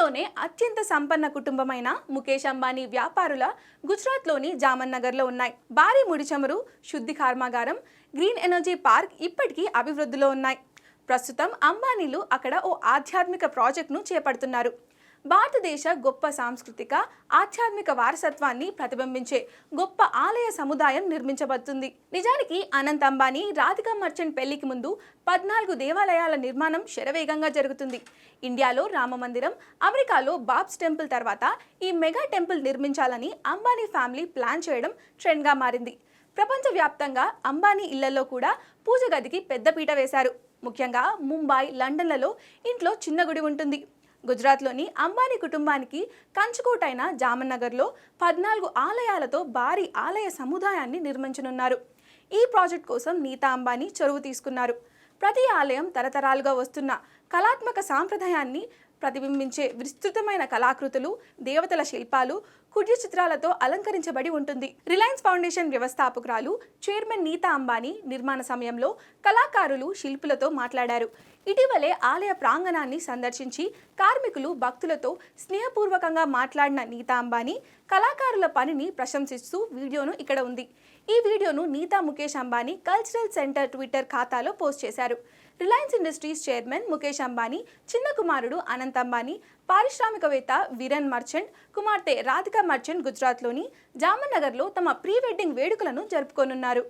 దేశంలోనే అత్యంత సంపన్న కుటుంబమైన ముఖేష్ అంబానీ వ్యాపారుల గుజరాత్లోని జామన్ నగర్లో ఉన్నాయి. భారీ ముడి చమురు శుద్ధి కర్మాగారం గ్రీన్ ఎనర్జీ పార్క్ ఇప్పటికీ అభివృద్ధిలో ఉన్నాయి. ప్రస్తుతం అంబానీలు అక్కడ ఓ ఆధ్యాత్మిక ప్రాజెక్టును చేపడుతున్నారు. భారతదేశ గొప్ప సాంస్కృతిక ఆధ్యాత్మిక వారసత్వాన్ని ప్రతిబింబించే గొప్ప ఆలయ సముదాయం నిర్మించబడుతుంది. నిజానికి అనంత్ అంబానీ రాధికా మర్చెంట్ పెళ్ళికి ముందు పద్నాలుగు దేవాలయాల నిర్మాణం శరవేగంగా జరుగుతుంది. ఇండియాలో రామ మందిరం అమెరికాలో బాబ్స్ టెంపుల్ తర్వాత ఈ మెగా టెంపుల్ నిర్మించాలని అంబానీ ఫ్యామిలీ ప్లాన్ చేయడం ట్రెండ్గా మారింది. ప్రపంచవ్యాప్తంగా అంబానీ ఇళ్ళలో కూడా పూజ గదికి పెద్దపీట వేశారు. ముఖ్యంగా ముంబై లండన్లలో ఇంట్లో చిన్న గుడి ఉంటుంది. గుజరాత్లోని అంబానీ కుటుంబానికి కంచుకోటైన జామన్నగర్లో పద్నాలుగు ఆలయాలతో భారీ ఆలయ సముదాయాన్ని నిర్మించనున్నారు. ఈ ప్రాజెక్ట్ కోసం నీతా అంబానీ చొరవ తీసుకున్నారు. ప్రతి ఆలయం తరతరాలుగా వస్తున్న కళాత్మక సాంప్రదాయాన్ని ప్రతిబింబించే విస్తృతమైన కళాకృతులు దేవతల శిల్పాలు కుడ్య చిత్రాలతో అలంకరించబడి ఉంటుంది. రిలయన్స్ ఫౌండేషన్ వ్యవస్థాపకురాలు చైర్మన్ నీతా అంబానీ నిర్మాణ సమయంలో కళాకారులు శిల్పులతో మాట్లాడారు. ఇటీవలే ఆలయ ప్రాంగణాన్ని సందర్శించి కార్మికులు భక్తులతో స్నేహపూర్వకంగా మాట్లాడిన నీతా అంబానీ కళాకారుల పనిని ప్రశంసిస్తూ వీడియోను ఇక్కడ ఉంది. ఈ వీడియోను Nita Mukesh Ambani cultural centre Twitter ఖాతాలో పోస్ట్ చేశారు. Reliance Industries chairman Mukesh Ambani చిన్న కుమారుడు అనంత్ అంబానీ పారిశ్రామికవేత్త విరన్ మర్చెంట్ కుమార్తె రాధిక మర్చెంట్ గుజరాత్లోని జామనగర్లో తమ ప్రీ వెడ్డింగ్ వేడుకలను జరుపుకోనున్నారు.